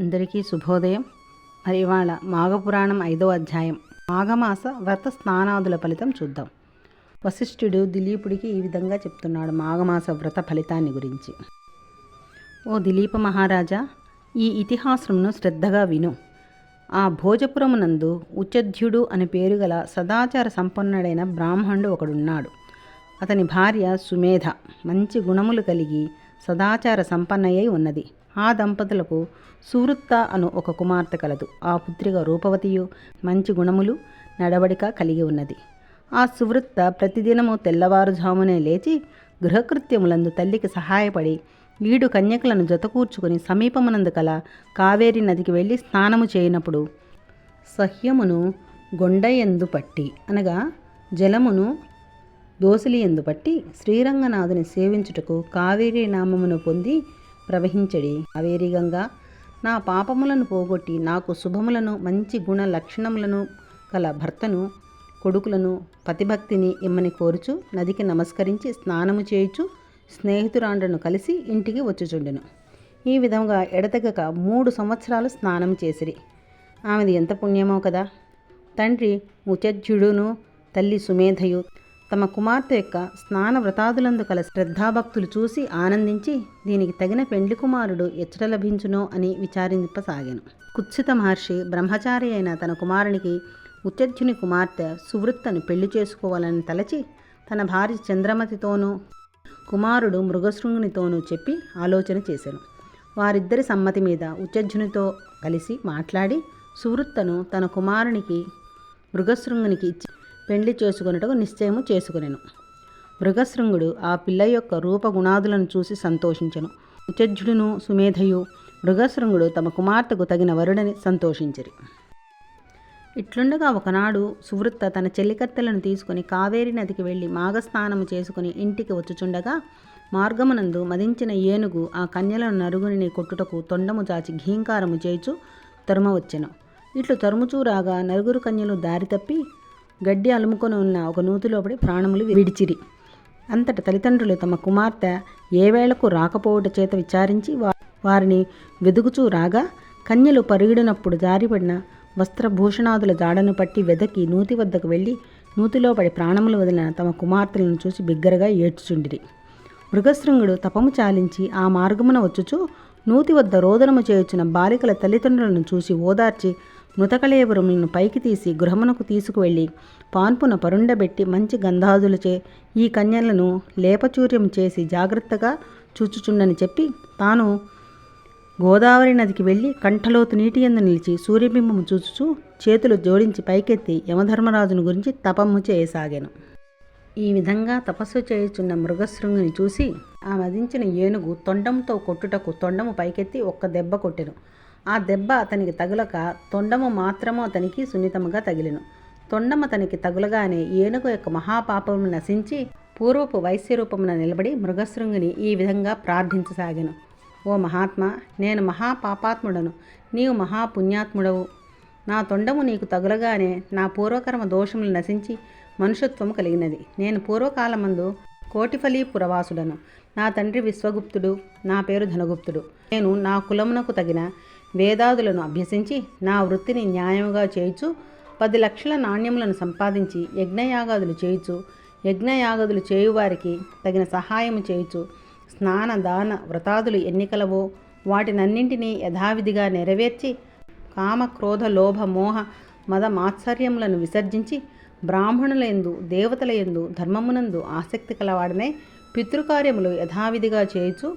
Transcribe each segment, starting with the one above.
అందరికీ శుభోదయం. మరి ఇవాళ మాఘపురాణం ఐదో అధ్యాయం. మాఘమాస వ్రత స్నానాదుల ఫలితం చూద్దాం. వశిష్ఠుడు దిలీపుడికి ఈ విధంగా చెప్తున్నాడు మాఘమాస వ్రత ఫలితాన్ని గురించి. ఓ దిలీప మహారాజా ఈ ఇతిహాసమును శ్రద్ధగా విను. ఆ భోజపురమునందు ఉచధ్యుడు అని పేరు గల సదాచార సంపన్నుడైన బ్రాహ్మణుడు ఒకడున్నాడు. అతని భార్య సుమేధ. మంచి గుణములు కలిగి సదాచార సంపన్నయ్యై ఉన్నది. ఆ దంపతులకు సువృత్త అను ఒక కుమార్తె కలదు. ఆ పుత్రిక రూపవతియు మంచి గుణములు నడవడిక కలిగి ఉన్నది. ఆ సువృత్త ప్రతిదినము తెల్లవారుజామునే లేచి గృహకృత్యములందు తల్లికి సహాయపడి ఈడు కన్యకలను జతకూర్చుకుని సమీపమునందు కల కావేరి నదికి వెళ్ళి స్నానము చేయనప్పుడు సహ్యమును గొండయందు పట్టి అనగా జలమును దోసలి ఎందు పట్టి శ్రీరంగనాథుని సేవించుటకు కావేరీ నామమును పొంది ప్రవహించడి. అవేరిగంగా నా పాపములను పోగొట్టి నాకు శుభములను మంచి గుణ లక్షణములను కల భర్తను కొడుకులను పతిభక్తిని ఇమ్మని కోరుచు నదికి నమస్కరించి స్నానము చేయుచు స్నేహితురాండ్రను కలిసి ఇంటికి వచ్చుచుండెను. ఈ విధంగా ఎడతెగక మూడు సంవత్సరాలు స్నానం చేసిరి. ఆమెది ఎంత పుణ్యమో కదా! తండ్రి ముచజ్జుడును తల్లి సుమేధయు తమ కుమార్తె యొక్క స్నాన వ్రతాదులందు కల శ్రద్ధాభక్తులు చూసి ఆనందించి దీనికి తగిన పెండ్లి కుమారుడు ఎచ్చట లభించునో అని విచారింపసాగాను. కుత్సిత మహర్షి బ్రహ్మచారి అయిన తన కుమారునికి ఉత్యర్జుని కుమార్తె సువృత్తను పెళ్ళి చేసుకోవాలని తలచి తన భార్య చంద్రమతితోనూ కుమారుడు మృగశృంగునితోనూ చెప్పి ఆలోచన చేశాను. వారిద్దరి సమ్మతి మీద ఉచ్చజ్జునితో కలిసి మాట్లాడి సువృత్తను తన కుమారునికి మృగశృంగునికి ఇచ్చి పెండ్లి చేసుకున్నట్టుకు నిశ్చయము చేసుకునేను. మృగశృంగుడు ఆ పిల్ల యొక్క రూపగుణాదులను చూసి సంతోషించెను. ఉచజ్జుడును సుమేధయు మృగశృంగుడు తమ కుమార్తెకు తగిన వరుడని సంతోషించిరి. ఇట్లుండగా ఒకనాడు సువృత్త తన చెల్లికత్తెలను తీసుకుని కావేరి నదికి వెళ్ళి మాఘస్నానము చేసుకుని ఇంటికి వచ్చుచుండగా మార్గమునందు మదించిన ఏనుగు ఆ కన్యలను నరుగుని కొట్టుటకు తొండము చాచి ఘీంకారము చేయుచు తరుమవచ్చెను. ఇట్లు తరుముచూ రాగా నలుగురు కన్యలు దారి తప్పి గడ్డి అలుముకొని ఉన్న ఒక నూతిలోపడి ప్రాణములు విడిచిరి. అంతట తల్లిదండ్రులు తమ కుమార్తె ఏ వేళకు రాకపోవుట చేత విచారించి వారిని వెదుగుచూ రాగా కన్యలు పరుగిడినప్పుడు జారిపడిన వస్త్రభూషణాదుల జాడను పట్టి వెదకి నూతి వద్దకు వెళ్ళి నూతిలో పడి ప్రాణములు వదిలిన తమ కుమార్తెలను చూసి బిగ్గరగా ఏడ్చుచుండిరి. మృగశృంగుడు తపము చాలించి ఆ మార్గమున వచ్చుచు నూతి వద్ద రోదనము చేయుచున్న బాలికల తల్లిదండ్రులను చూసి ఓదార్చి మృతకళేవరములను పైకి తీసి గృహమునకు తీసుకువెళ్ళి పాన్పున పరుండబెట్టి మంచి గంధాదులచే ఈ కన్యలను లేపచూర్యం చేసి జాగ్రత్తగా చూచుచుండని చెప్పి తాను గోదావరి నదికి వెళ్ళి కంఠలోతు నీటి ఎందు నిలిచి సూర్యబింబము చూచుచూ చేతులు జోడించి పైకెత్తి యమధర్మరాజును గురించి తపము చేయసాగాను. ఈ విధంగా తపస్సు చేయుచున్న మృగశృంగుని చూసి ఆ మదించిన ఏనుగు తొండంతో కొట్టుటకు తొండము పైకెత్తి ఒక్క దెబ్బ కొట్టెను. ఆ దెబ్బ అతనికి తగులక తొండము మాత్రము అతనికి సున్నితముగా తగిలెను. తొండము అతనికి తగులగానే ఏనుగు యొక్క మహాపాపము నశించి పూర్వపు వైశ్య రూపమున నిలబడి మృగశృంగిని ఈ విధంగా ప్రార్థించసాగాను. ఓ మహాత్మా నేను మహాపాపాత్ముడను. నీవు మహాపుణ్యాత్ముడవు. నా తొండము నీకు తగులగానే నా పూర్వకర్మ దోషములు నశించి మనుషత్వము కలిగినది. నేను పూర్వకాలమందు కోటిఫలీపురవాసుడను. నా తండ్రి విశ్వగుప్తుడు నా పేరు ధనగుప్తుడు. నేను నా కులమునకు తగిన వేదాదులను అభ్యసించి నా వృత్తిని న్యాయముగా చేయుచు పది లక్షల నాణ్యములను సంపాదించి యజ్ఞయాగాదులు చేయుచు యజ్ఞయాగాదులు చేయువారికి తగిన సహాయము చేయుచు స్నాన దాన వ్రతాదులు ఎన్నికలవో వాటినన్నింటినీ యథావిధిగా నెరవేర్చి కామ క్రోధ లోభ మోహ మద మాత్సర్యములను విసర్జించి బ్రాహ్మణుల యందు దేవతల యందు ధర్మమునందు ఆసక్తి కలవాడనే పితృకార్యములు యథావిధిగా చేయుచు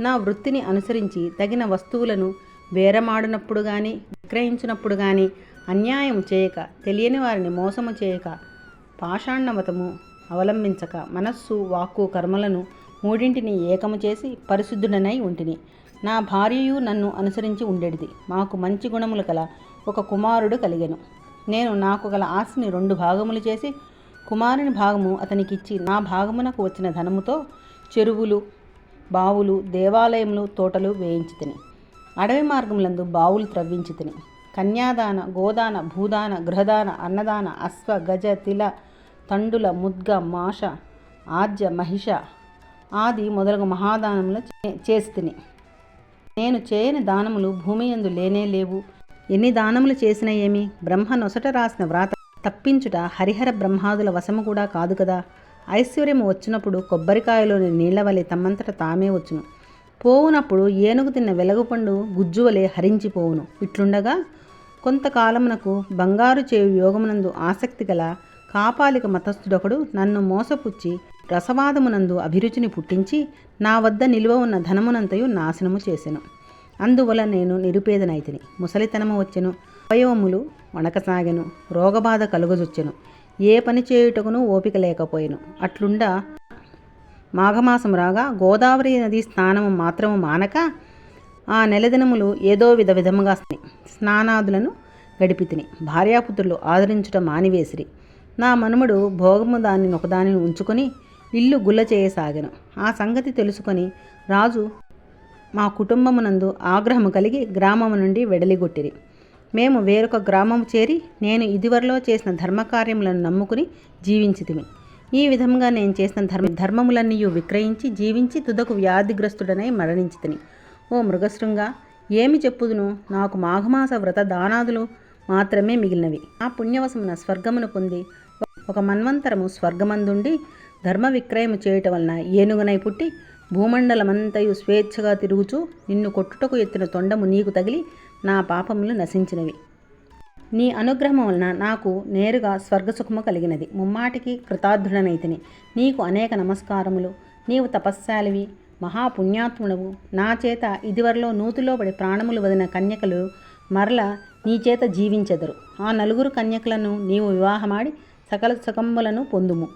నా వృత్తిని అనుసరించి తగిన వస్తువులను వేరమాడినప్పుడు కానీ విక్రయించినప్పుడు కానీ అన్యాయం చేయక తెలియని వారిని మోసము చేయక పాషాణమతము అవలంబించక మనస్సు వాక్కు కర్మలను మూడింటిని ఏకము చేసి పరిశుద్ధుడనై ఉంటిని. నా భార్యయు నన్ను అనుసరించి ఉండేది మాకు మంచి గుణములు కల ఒక కుమారుడు కలిగెను. నేను నాకు గల ఆస్తిని రెండు భాగములు చేసి కుమారుని భాగము అతనికిచ్చి నా భాగమునకు వచ్చిన ధనముతో చెరువులు బావులు దేవాలయములు తోటలు వేయించి తిని అడవి మార్గములందు బావులు త్రవ్వించి తిని. కన్యాదాన గోదాన భూదాన గృహదాన అన్నదాన అశ్వ గజ తిల తండుల ముద్గ మాష ఆద్య మహిష ఆది మొదలగు మహాదానములు చే- చేసి తిని. నేను చేయని దానములు భూమి యందు లేనే లేవు. ఎన్ని దానములు చేసిన ఏమి? బ్రహ్మ నొసట రాసిన వ్రాత తప్పించుట హరిహర బ్రహ్మాదుల వశము కూడా కాదు కదా. ఐశ్వర్యము వచ్చినప్పుడు కొబ్బరికాయలోని నీళ్ళ వలె తమ్మంతట తామే వచ్చును. పోవునప్పుడు ఏనుగు తిన్న వెలగుపండు గుజ్జువలే హరించిపోవును. ఇట్లుండగా కొంతకాలమునకు బంగారు చేయు యోగమునందు ఆసక్తి గల కాపాలిక మతస్థుడొకడు నన్ను మోసపుచ్చి రసవాదమునందు అభిరుచిని పుట్టించి నా వద్ద నిలువ ఉన్న ధనమునంతయు నాశనము చేసెను. అందువల్ల నేను నిరుపేదనైతిని. ముసలితనము వచ్చెను. అవయవములు వణకసాగెను. రోగబాధ కలుగజొచ్చెను. ఏ పని చేయుటకును ఓపిక లేకపోయెను. అట్లుండా మాఘమాసం రాగా గోదావరి నది స్నానము మాత్రము మానక ఆ నెలదినములు ఏదో విధ విధముగా స్నానాదులను గడిపితిని భార్యాపుత్రులు ఆదరించుట మానివేసిరి. నా మనుమడు భోగము దాన్ని ఒకదానిని ఉంచుకొని ఇల్లు గుల్ల చేయసాగాను. ఆ సంగతి తెలుసుకొని రాజు మా కుటుంబమునందు ఆగ్రహము కలిగి గ్రామము నుండి వెడలిగొట్టిరి. మేము వేరొక గ్రామము చేరి నేను ఇదివరలో చేసిన ధర్మకార్యములను నమ్ముకుని జీవించితిమి. ఈ విధంగా నేను చేసిన ధర్మ ధర్మములన్నీ విక్రయించి జీవించి తుదకు వ్యాధిగ్రస్తుడనై మరణించితిని. ఓ మృగశృంగ ఏమి చెప్పుదును? నాకు మాఘమాస వ్రత దానాదులు మాత్రమే మిగిలినవి. ఆ పుణ్యవశమున స్వర్గమును పొంది ఒక మన్వంతరము స్వర్గమందుండి ధర్మ విక్రయము చేయటం వలన ఏనుగునై పుట్టి భూమండలమంతయు స్వేచ్ఛగా తిరుగుచూ నిన్ను కొట్టుటకు ఎత్తిన తొండము నీకు తగిలి నా పాపములు నశించినవి. నీ అనుగ్రహం వలన నాకు నేరుగా స్వర్గసుఖము కలిగినది. ముమ్మాటికి కృతార్థుడనైతిని. నీకు అనేక నమస్కారములు. నీవు తపస్శాలివి. మహాపుణ్యాత్ముడవు. నా చేత ఇదివరలో నూతిలో పడి ప్రాణములు వదిన కన్యకలు మరల నీ చేత జీవించెదరు. ఆ నలుగురు కన్యకలను నీవు వివాహమాడి సకల సుఖములను పొందుము.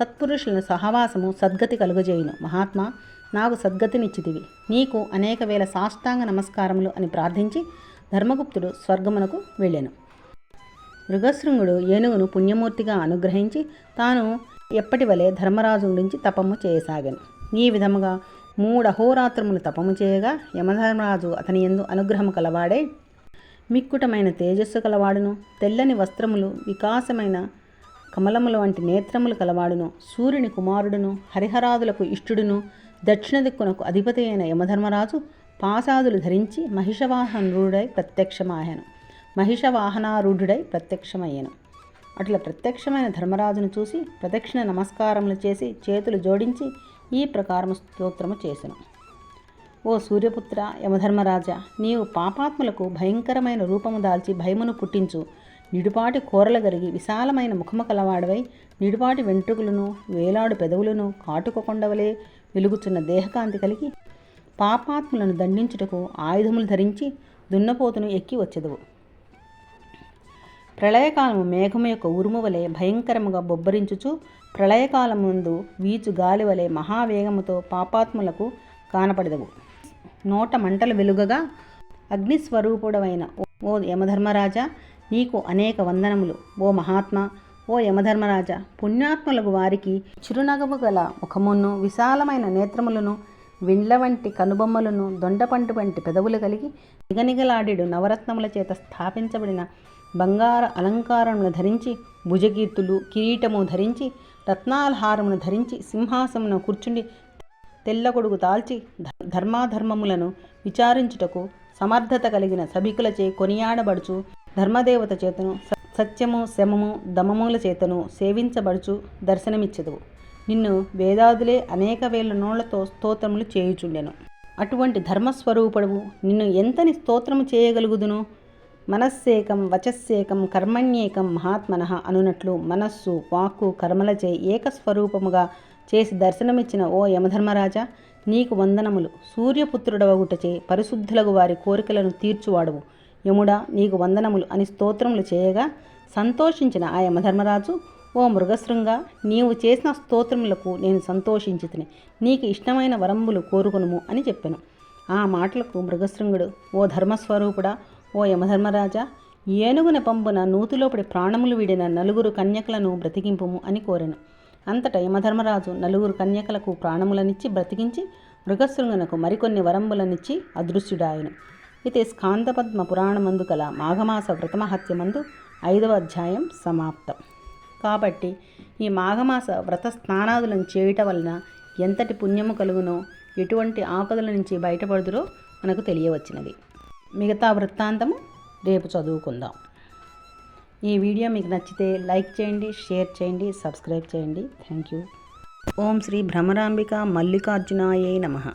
సత్పురుషుల సహవాసము సద్గతి కలుగజేయును. మహాత్మా నాకు సద్గతినిచ్చితివి. నీకు అనేక వేల సాష్టాంగ నమస్కారములు అని ప్రార్థించి ధర్మగుప్తుడు స్వర్గమునకు వెళ్ళాను. మృగశృంగుడు ఏనుగును పుణ్యమూర్తిగా అనుగ్రహించి తాను ఎప్పటి వలె ధర్మరాజు గురించి తపము చేయసాగాను. ఈ విధముగా మూడహోరాత్రములు తపము చేయగా యమధర్మరాజు అతని ఎందు అనుగ్రహము కలవాడే మిక్కుటమైన తేజస్సు కలవాడును. తెల్లని వస్త్రములు వికాసమైన కమలముల వంటి నేత్రములు కలవాడును. సూర్యుని కుమారుడును హరిహరాదులకు ఇష్టుడును. దక్షిణ దిక్కునకు అధిపతి అయిన యమధర్మరాజు పాసాదులు ధరించి మహిషవాహనుడై ప్రత్యక్షమాయను. మహిషవాహనారూఢుడై ప్రత్యక్షమయ్యాను. అట్లా ప్రత్యక్షమైన ధర్మరాజును చూసి ప్రదక్షిణ నమస్కారములు చేసి చేతులు జోడించి ఈ ప్రకారము స్తోత్రము చేసెను. ఓ సూర్యపుత్ర యమధర్మరాజా నీవు పాపాత్ములకు భయంకరమైన రూపము దాల్చి భయమును పుట్టించు. నిడుపాటి కూరలు గరిగి విశాలమైన ముఖము కలవాడవై నిడుపాటి వెంట్రుకలను వేలాడు పెదవులను కాటుకొండవలే వెలుగుచున్న దేహకాంతి కలిగి పాపాత్ములను దండించుటకు ఆయుధములు ధరించి దున్నపోతును ఎక్కి వచ్చెదవు. ప్రళయకాలము మేఘము యొక్క ఉరుము వలె భయంకరముగా బొబ్బరించుచు ప్రళయకాలముందు వీచు గాలి వలె మహావేగముతో పాపాత్ములకు కానపడదవు. నోట మంటలు వెలుగగా అగ్నిస్వరూపుడవైన ఓ యమధర్మరాజా నీకు అనేక వందనములు. ఓ మహాత్మ ఓ యమధర్మరాజా పుణ్యాత్ములకు వారికి చిరునగము గల ముఖమును విశాలమైన నేత్రములను విండ్ల వంటి కనుబొమ్మలను దొండపంటు వంటి పెదవులు కలిగి నిగనిగలాడెడు నవరత్నముల చేత స్థాపించబడిన బంగార అలంకారమును ధరించి భుజకీర్తులు కిరీటము ధరించి రత్నాలహారమును ధరించి సింహాసమును కూర్చుండి తెల్లగొడుగు దాల్చి ధర్మాధర్మములను విచారించుటకు సమర్థత కలిగిన సభికులచే కొనియాడబడుచు ధర్మదేవత చేతను సత్యము శమము దమముల చేతను సేవించబడుచు దర్శనమిచ్చదు నిన్ను వేదాదులే అనేక వేల నోళ్ళతో స్తోత్రములు చేయుచుండెను. అటువంటి ధర్మస్వరూపుడవు. నిన్ను ఎంతని స్తోత్రము చేయగలుగుదును? మనస్సేకం వచస్సేకం కర్మణ్యేకం మహాత్మన అనునట్లు మనస్సు వాక్కు కర్మలచే ఏకస్వరూపముగా చేసి దర్శనమిచ్చిన ఓ యమధర్మరాజా నీకు వందనములు. సూర్యపుత్రుడవగుటచే పరిశుద్ధులకు వారి కోరికలను తీర్చువాడువు. యముడా నీకు వందనములు అని స్తోత్రములు చేయగా సంతోషించిన ఆ యమధర్మరాజు ఓ మృగశృంగ నీవు చేసిన స్తోత్రములకు నేను సంతోషించితిని నీకు ఇష్టమైన వరంబులు కోరుకునుము అని చెప్పాను. ఆ మాటలకు మృగశృంగుడు ఓ ధర్మస్వరూపుడా ఓ యమధర్మరాజా ఏనుగున పంపున నూతిలోపడి ప్రాణములు వీడిన నలుగురు కన్యకలను బ్రతికింపుము అని కోరెను. అంతటా యమధర్మరాజు నలుగురు కన్యకలకు ప్రాణములనిచ్చి బ్రతికించి మృగశృంగనకు మరికొన్ని వరంబులనిచ్చి అదృశ్యుడాయను. ఇది స్కాందపద్మ పురాణమందు కల మాఘమాస వ్రతమహత్యమందు ఐదవ అధ్యాయం సమాప్తం. కాబట్టి ఈ మాఘమాస వ్రత స్నానాదులను చేయట వలన ఎంతటి పుణ్యము కలుగునో ఎటువంటి ఆపదల నుంచి బయటపడుదురో మనకు తెలియవచ్చినది. మిగతా వృత్తాంతము రేపు చదువుకుందాం. ఈ వీడియో మీకు నచ్చితే లైక్ చేయండి షేర్ చేయండి సబ్స్క్రైబ్ చేయండి. Thank you. ఓం శ్రీ భ్రమరాంబిక మల్లికార్జునాయే నమః.